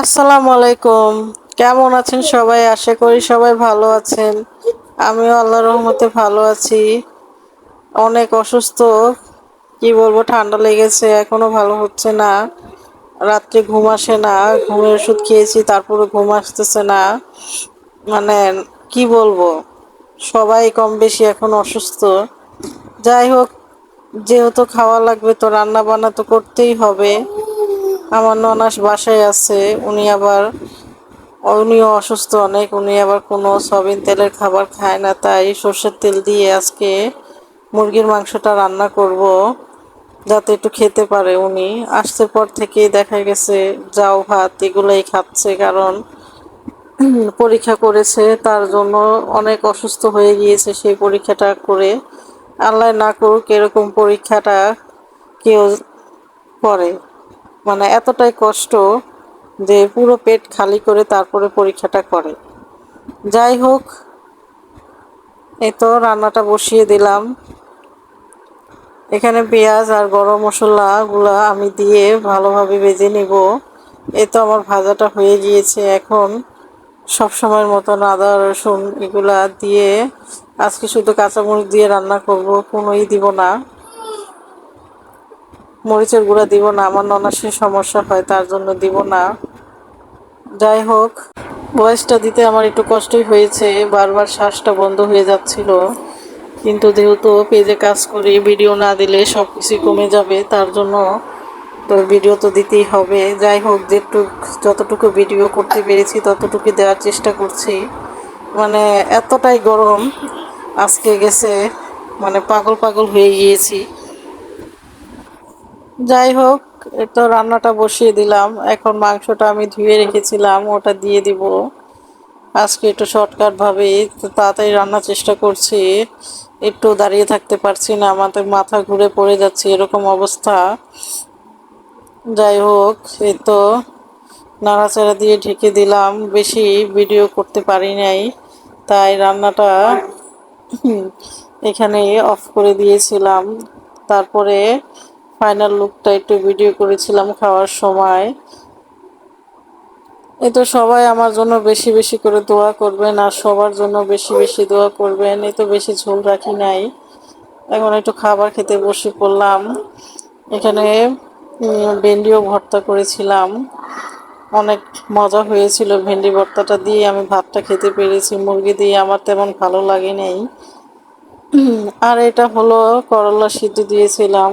আসসালামু আলাইকুম। কেমন আছেন সবাই? আশা করি সবাই ভালো আছেন। আমিও আল্লাহ রহমতে ভালো আছি। অনেক অসুস্থ। কি বলব, ঠান্ডা লেগেছে, এখনও ভালো হচ্ছে না। রাত্রে ঘুম আসে না, ঘুমের ওষুধ খেয়েছি তারপরে ঘুম আসতেছে না। মানে কি বলব, সবাই কম বেশি এখন অসুস্থ। যাই হোক, যেহেতু খাওয়া লাগবে তো রান্না বান্না তো করতেই হবে। আমার ননাস বাসায় আছে, উনি আবার উনিও অসুস্থ অনেক, উনি আবার কোনো সয়াবিন তেলের খাবার খায় না, তাই সর্ষের তেল দিয়ে আজকে মুরগির মাংসটা রান্না করব, যাতে একটু খেতে পারে উনি। আসতে পর থেকেই দেখা গেছে, যাও ভাত, এগুলোই খাচ্ছে, কারণ পরীক্ষা করেছে, তার জন্য অনেক অসুস্থ হয়ে গিয়েছে সেই পরীক্ষাটা করে। আল্লাহ না করুক, এরকম পরীক্ষাটা কেউ করে। মানে এতটাই কষ্ট যে পুরো পেট খালি করে তারপরে পরীক্ষাটা করে। যাই হোক, এই তো রান্নাটা বসিয়ে দিলাম। এখানে পেঁয়াজ আর গরম মশলাগুলো আমি দিয়ে ভালোভাবে ভেজে নিব। এই তো আমার ভাজাটা হয়ে গিয়েছে এখন। সব সময়ের মতন আদা, রসুন এগুলা দিয়ে আজকে শুধু কাঁচামরিচ দিয়ে রান্না করব, কোনোই দিব না। মরিচের গুঁড়া দিব না, আমার ননাসের সমস্যা হয়, তার জন্য দিব না। যাই হোক ভয়েসটা দিতে আমার একটু কষ্টই হয়েছে, বারবার শ্বাসটা বন্ধ হয়ে যাচ্ছিল। কিন্তু যেহেতু পেজে কাজ করি, ভিডিও না দিলে সব কিছুই কমে যাবে, তার জন্য তো ভিডিও তো দিতেই হবে। যাই হোক, যেটুক, যতটুকু ভিডিও করতে পেরেছি, ততটুকু দেওয়ার চেষ্টা করছি। মানে এতটাই গরম আজকে গেছে মানে পাগল পাগল হয়ে গিয়েছি। যাই হোক তো রান্নাটা বসিয়ে দিলাম। এখন মাংসটা আমি ধুয়ে রেখেছিলাম, ওটা দিয়ে দিব। আজকে একটু শর্টকাট ভাবে তাড়াতাড়ি রান্নার চেষ্টা করছি। একটু দাঁড়িয়ে থাকতে পারছি না আমাদের মাথা ঘুরে পড়ে যাচ্ছে এরকম অবস্থা। যাই হোক এই তো নাড়াচাড়া দিয়ে ঢেকে দিলাম। বেশি ভিডিও করতে পারি নাই, তাই রান্নাটা এখানে অফ করে দিয়েছিলাম। তারপরে ফাইনাল লুকটা একটু ভিডিও করেছিলাম খাওয়ার সময়। এই তো সবাই আমার জন্য বেশি বেশি করে দোয়া করবেন আর সবার জন্য বেশি বেশি দোয়া করবেন। এই তো বেশি ঝোল রাখি নাই। এখন একটু খাবার খেতে বসে পড়লাম। এখানে ভেন্ডিও ভর্তা করেছিলাম। অনেক মজা হয়েছিল ভেন্ডি ভর্তাটা দিয়ে। আমি ভাতটা খেতে পেরেছি, মুরগি দিয়ে আমার তেমন ভালো লাগে নেই আর এটা হলো করলা সিদ্ধ দিয়েছিলাম।